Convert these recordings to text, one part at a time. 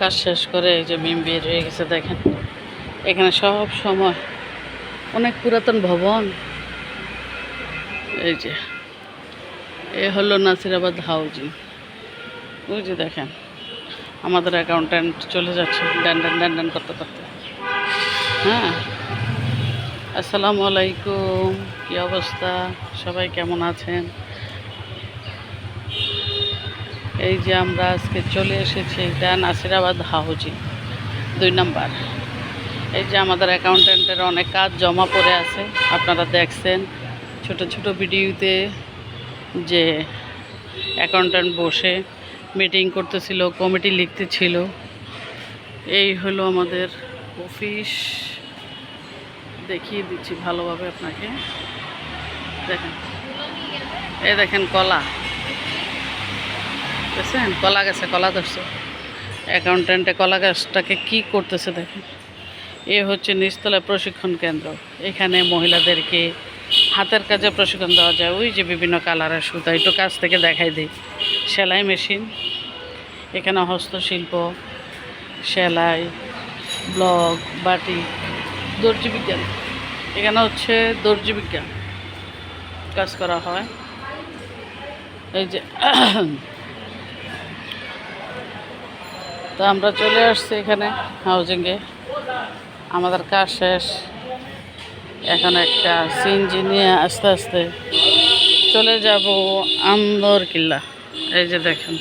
কাজ শেষ করে এই যে মিম বের হয়ে গেছে দেখেন। এখানে সব সময় অনেক পুরাতন ভবন। এই যে, এ হলো নাসিরাবাদ হাউজিং। ওই যে দেখেন, আমাদের অ্যাকাউন্ট্যান্ট চলে যাচ্ছে, ডান ডান ডান ডান করতে করতে। হ্যাঁ? আসসালামু আলাইকুম, কী অবস্থা? সবাই কেমন আছেন? এই যে আমরা আজকে চলে এসেছি এটা নাসিরাবাদ হাউজিং, দুই নাম্বার। এই যে আমাদের অ্যাকাউন্ট্যান্টের অনেক কাজ জমা পড়ে আছে, আপনারা দেখছেন ছোট ছোট ভিডিওতে যে অ্যাকাউন্ট্যান্ট বসে মিটিং করতেছিল কমিটি লিখতেছিল। এই হলো আমাদের অফিস দেখিয়ে দিচ্ছি ভালোভাবে আপনাকে। দেখেন। এ দেখেন কলা। বুঝছেন কলা গাছে কলা ধরছে। অ্যাকাউন্ট্যান্টে কলা গাছটাকে কী করতেছে দেখেন। এ হচ্ছে নিচতলা প্রশিক্ষণ কেন্দ্র। এখানে মহিলাদেরকে হাতের কাজে প্রশিক্ষণ দেওয়া যায়। ওই যে বিভিন্ন কালারের সুতা, একটু কাছ থেকে দেখাই দিই। সেলাই মেশিন, এখানে হস্তশিল্প, সেলাই, ব্লগ, বাটি, দর্জি বিজ্ঞান। এখানে হচ্ছে দর্জি বিজ্ঞান। কাজ করা হয়। এই যে তো আমরা চলে আসছি এখানে হাউজিংয়ে আমাদের কাজ শেষ। এখন একটা সিনজি নিয়ে আস্তে আস্তে চলে যাব আন্দর কিল্লা। এই যে দেখেন,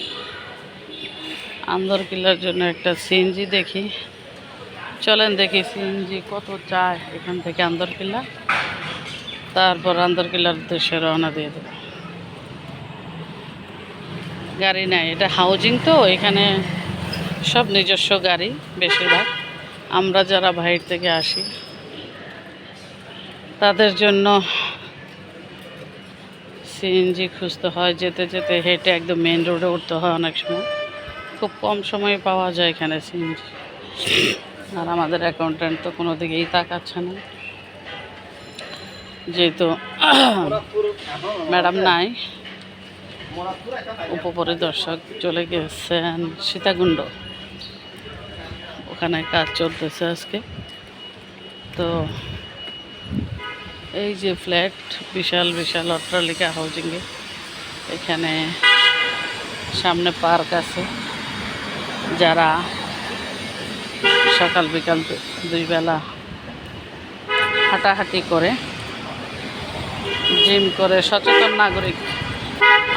আন্দর কিল্লার জন্য একটা সিএনজি দেখি। চলেন দেখি সিএনজি কত চায় এখান থেকে আন্দর কিল্লা। তারপর আন্দর কিল্লার উদ্দেশ্যে রওনা দিয়ে দেবো। গাড়ি নাই, এটা হাউজিং তো, এখানে সব নিজস্ব গাড়ি বেশিরভাগ। আমরা যারা বাইরে থেকে আসি, তাদের জন্য সিএনজি খুঁজতে হয়, যেতে যেতে হেঁটে একদম মেন রোডে উঠতে হয় অনেক সময়। খুব কম সময়ে পাওয়া যায় এখানে সিএনজি আর আমাদের অ্যাকাউন্ট্যান্ট তো কোনো দিকেই তাকাচ্ছে না। যেহেতু ম্যাডাম নাই, উপপরিদর্শক চলে গেছেন সীতাকুণ্ড। ওখানে কাজ চলতেছে আজকে। তো এই যে ফ্ল্যাট, বিশাল বিশাল অট্টালিকা হাউজিংয়ে এখানে সামনে পার্ক আছে। যারা সকাল বিকাল দুই বেলা হাঁটাহাঁটি করে জিম করে, সচেতন নাগরিক।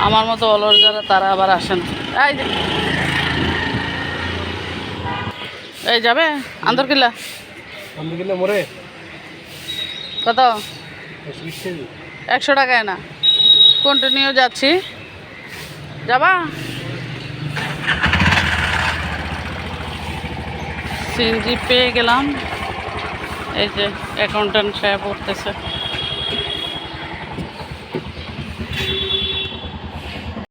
আমার মতো অলর যারা, তারা আবার আসেন। এই এই যাবে? আন্দরকিল্লা আমি কিনা মরে কত? একশো টাকায় না কন্টিনিউ যাচ্ছি। যাবা? সিএনজি পেয়ে গেলাম। এই যে অ্যাকাউন্ট্যান্ট সাহেব উঠতেছে।